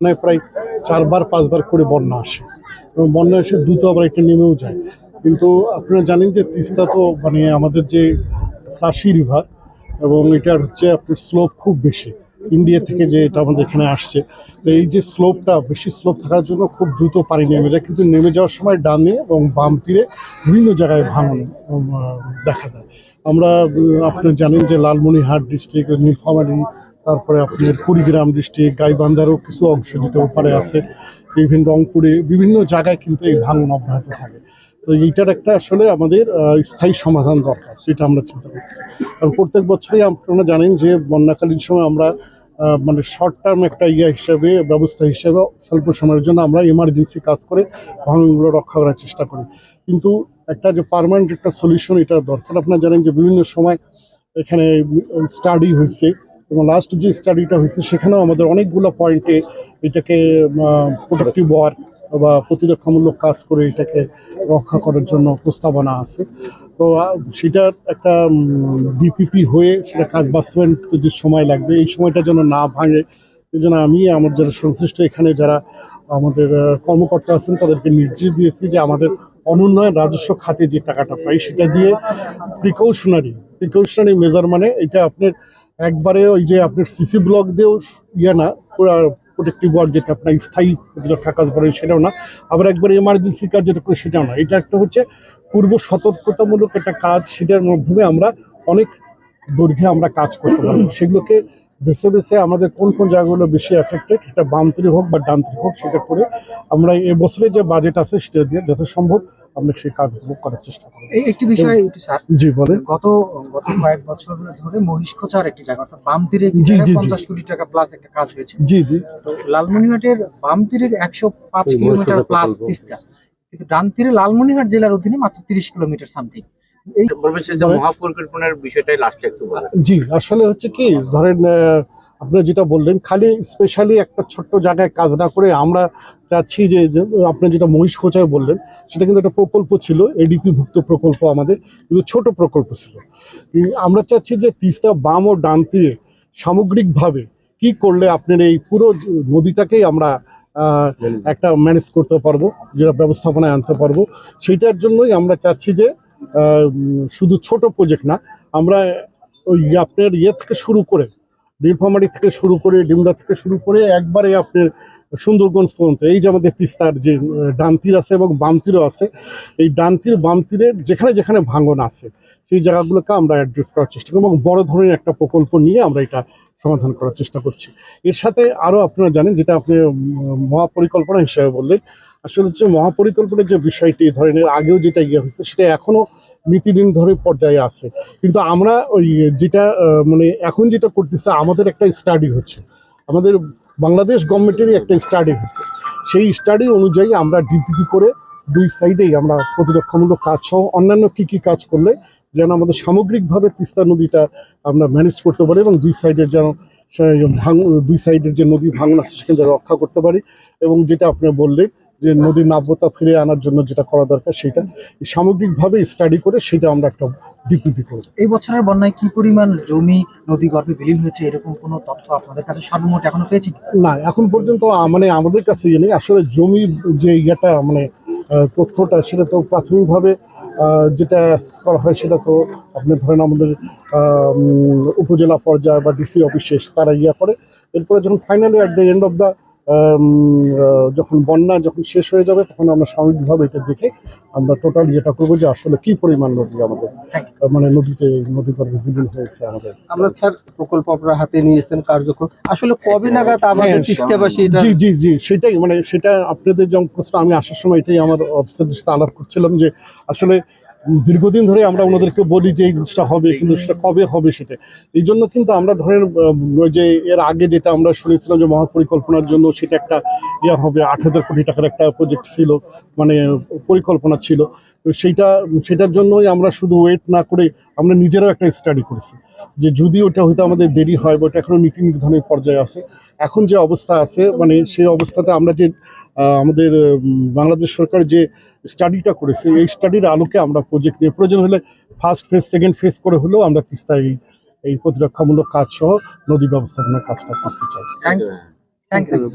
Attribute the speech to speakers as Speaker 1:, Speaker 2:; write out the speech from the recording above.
Speaker 1: বন্যায় প্রায় চারবার, পাঁচবার করে বন্যা আসে। এবং বন্যা এসে দ্রুত আবার এটা নেমেও যায়। কিন্তু আপনারা জানেন যে তিস্তা তো মানে আমাদের যে কাশি রিভার এবং এটার হচ্ছে আপনার স্লোপ খুব বেশি। ইন্ডিয়া থেকে যে এটা আমাদের এখানে আসছে। তো এই যে স্লোপটা, বেশি স্লোপ থাকার জন্য খুব দ্রুত পানি নেমে যায়। কিন্তু নেমে যাওয়ার সময় ডানে এবং বাম তীরে বিভিন্ন জায়গায় ভাঙন দেখা যায়। আমরা আপনি জানেন যে লালমনিরহাট ডিস্ট্রিক্ট নীলফামারী তারপরে আপনার কুড়িগ্রাম ডিস্ট্রিক্ট, গাইবান্ধারও কিছু অংশ যেটা ওপারে আছে। বিভিন্ন রংপুরে বিভিন্ন জায়গায় কিন্তু এই ভাঙন অব্যাহত থাকে। তো এইটার একটা আসলে আমাদের স্থায়ী সমাধান দরকার, সেটা আমরা চিন্তা করছি। কারণ প্রত্যেক বছরই আপনারা জানেন যে বন্যাকালীন সময় আমরা মানে শর্ট টার্ম একটা ইয়ে হিসাবে, ব্যবস্থা হিসাবে স্বল্প সময়ের জন্য আমরা এমার্জেন্সি কাজ করে ভাঙনগুলো রক্ষা করার চেষ্টা করি। কিন্তু একটা যে পার্মানেন্ট একটা সলিউশন এটা দরকার। আপনারা জানেন যে বিভিন্ন সময় এখানে স্টাডি হয়েছে। এবং লাস্ট যে স্টাডিটা হয়েছে, সেখানেও আমাদের অনেকগুলো পয়েন্টে এটাকে প্রোটেক্টিভ ওয়ার বা প্রতিরক্ষামূলক কাজ করে এটাকে রক্ষা করার জন্য প্রস্তাবনা আছে। তো সেটার একটা বিপিপি হয়ে সেটা কাজ বাস্তবায়ন যে সময় লাগবে। এই সময়টা যেন না ভাঙে, এই জন্য আমি আমার যারা সংশ্লিষ্ট এখানে যারা আমাদের কর্মকর্তা আছেন, তাদেরকে নির্দেশ দিয়েছি যে আমাদের অনুন্নয়ন রাজস্ব খাতে যে টাকাটা পাই, সেটা দিয়ে প্রিকশনারি প্রিকশনারি মেজার মানে এটা আপনার একবারে ওই যে আপনার সিসি ব্লক দিয়েও ইয়ে না, পুরো প্রোটেক্টিভ ওয়ার্ড যেটা আপনার স্থায়ী কাজ করেন সেটাও না। আবার একবার এমার্জেন্সি কাজ যেটা করে সেটাও না। এটা একটা হচ্ছে পূর্ব সতর্কতামূলক একটা কাজ, সেটার মাধ্যমে আমরা অনেক দৈর্ঘ্যে আমরা কাজ করতে পারব। সেগুলোকে বেছে বেছে আমাদের কোন কোন জায়গাগুলো বেশি এফেক্টেড এটা বামত্রিক হোক বা ডানত্রিক হোক, সেটা করে আমরা এবছরে যে বাজেট আছে সেটা দিয়ে যথাসম্ভব আমরা সেই কাজগুলো করার চেষ্টা করব।
Speaker 2: এই একটি বিষয় একটু স্যার
Speaker 1: জি বলেন।
Speaker 2: গত গত কয়েক বছর ধরে মহিষখোচার একটি জায়গা অর্থাৎ বাম তীরে। পঞ্চাশ কোটি টাকা প্লাস একটা কাজ হয়েছে।
Speaker 1: জি জি।
Speaker 2: তো লালমনিরহাটের বাম তীরে একশো পাঁচ কিলোমিটার প্লাস তিস্তা। কিন্তু ডান তীরে লালমনিরহাট জেলার অধীনে মাত্র তিরিশ কিলোমিটার সামথিং এই
Speaker 3: মহাপরিকল্পনার বিষয়টাই লাস্টে একটু
Speaker 1: জি আসলে হচ্ছে কি ধরেন আহ, আপনারা যেটা বললেন খালি স্পেশালি একটা ছোট্ট জায়গায় কাজ না করে আমরা চাচ্ছি যে যে আপনি যেটা মহিষ খোঁচায় বললেন সেটা কিন্তু একটা প্রকল্প ছিল এডিপি ভুক্ত প্রকল্প আমাদের কিন্তু ছোট প্রকল্প ছিল। আমরা চাচ্ছি যে তিস্তা বাম ও ডান তীরে সামগ্রিকভাবে কি করলে আপনার এই পুরো নদীটাকেই আমরা একটা ম্যানেজ করতে পারব যেটা ব্যবস্থাপনায় আনতে পারব। সেইটার জন্যই আমরা চাচ্ছি যে শুধু ছোট প্রজেক্ট না আমরা ওই আপনার ইয়ে থেকে শুরু করে নীলফামারি থেকে শুরু করে ডিমলা থেকে শুরু করে একবারে আপনার সুন্দরগঞ্জ পর্যন্ত। এই যে আমাদের তিস্তার যে ডান তীর আছে এবং বাম তীরও আছে, এই ডান তীর, বাম তীরের যেখানে যেখানে ভাঙন আছে, সেই জায়গাগুলোকে আমরা অ্যাড্রেস করার চেষ্টা করব এবং বড় ধরনের একটা প্রকল্প নিয়ে আমরা এটা সমাধান করার চেষ্টা করছি। এর সাথে আরও আপনারা জানেন, যেটা আপনি মহাপরিকল্পনা হিসেবে বললেন, আসলে হচ্ছে মহাপরিকল্পনার যে বিষয়টি ধরনের আগেও যেটা ইয়ে হয়েছে, সেটা এখনও নীতিদিন ধরে পর্যায়ে আছে। কিন্তু আমরা ওই যেটা মানে এখন যেটা করতেছে, আমাদের একটা স্টাডি হচ্ছে। আমাদের বাংলাদেশ গভর্নমেন্টেরই একটা স্টাডি হচ্ছে সেই স্টাডি অনুযায়ী আমরা ডিপিপি করে দুই সাইডেই আমরা প্রতিরক্ষামূলক কাজ সহ অন্যান্য কী কী কাজ করলে যেন আমাদের সামগ্রিকভাবে তিস্তা নদীটা আমরা ম্যানেজ করতে পারি এবং দুই সাইডের যেন ভাঙ দুই সাইডের যে নদী ভাঙন আছে সেখানে যেন রক্ষা করতে পারি এবং যেটা আপনি বললেন যে নদীর নাব্যতা ফিরে আনার জন্য যেটা করা দরকার সেটা সামগ্রিকভাবে স্টাডি করে সেটা আমরা একটা ডিপিপি করব।
Speaker 2: এই বছরের বন্যায় কি পরিমাণ জমি নদী গর্ভে বিলীন হয়েছে এরকম কোনো তথ্য আপনাদের কাছে সর্বমোট এখনও পেয়েছি?
Speaker 1: না এখন পর্যন্ত মানে আমাদের কাছে ইয়ে নেই। আসলে জমি যে ইয়েটা মানে তথ্যটা সেটা তো প্রাথমিকভাবে যেটা করা হয় সেটা তো আপনি ধরেন আমাদের উপজেলা পর্যায়ে বা ডিসি অফিসে তারা ইয়ে করে। এরপরে যখন finally at the end of the যখন বন্যা যখন শেষ হয়ে যাবে তখন আমরা সামগ্রিকভাবে এটা দেখে আমরা টোটাল ইয়েটা করব যে আসলে কি পরিমাণ নদী আমাদের মানে নদীতে নদী গর্ভে বিলীন হয়েছে আমাদের।
Speaker 4: আমরা স্যার প্রকল্প আপনারা হাতে নিয়েছেন কার্যক্রম। আসলে কবে নাগাদ আমাদের
Speaker 1: হ্যাঁ,
Speaker 4: তিস্তাবাসী
Speaker 1: জি জি জি সেটাই মানে সেটা আপনাদের যেমন প্রশ্ন আমি আসার সময় এটাই আমার অফিসারদের সাথে আলাপ করছিলাম যে আসলে দীর্ঘদিন ধরে আমরা ওনাদেরকে বলি যে এই জিনিসটা হবে, কিন্তু সেটা কবে হবে সেটা। এই জন্য কিন্তু আমরা ধরেন ওই যে এর আগে যেটা আমরা শুনেছিলাম যে মহাপরিকল্পনার জন্য সেটা একটা ইয়ে হবে, আট হাজার কোটি টাকার একটা প্রজেক্ট ছিল মানে পরিকল্পনা ছিল। তো সেইটা, সেটার জন্যই আমরা শুধু ওয়েট না করে আমরা নিজেরাও একটা স্টাডি করেছি। যে যদি ওটা হয়তো আমাদের দেরি হয় বা ওটা এখনও নীতি নির্ধারণের পর্যায়ে আছে, এখন যে অবস্থা আছে মানে সেই অবস্থাতে আমরা যে আমাদের বাংলাদেশ সরকার যে স্টাডিটা করেছে এই স্টাডির আলোকে আমরা প্রজেক্ট নিয়ে প্রয়োজন হলে ফার্স্ট ফেজ সেকেন্ড ফেজ করে হলেও আমরা তিস্তায় এই এই প্রতিরক্ষামূলক কাজ সহ নদী ব্যবস্থাপনার কাজটা করতে চাই।
Speaker 2: Thank thank you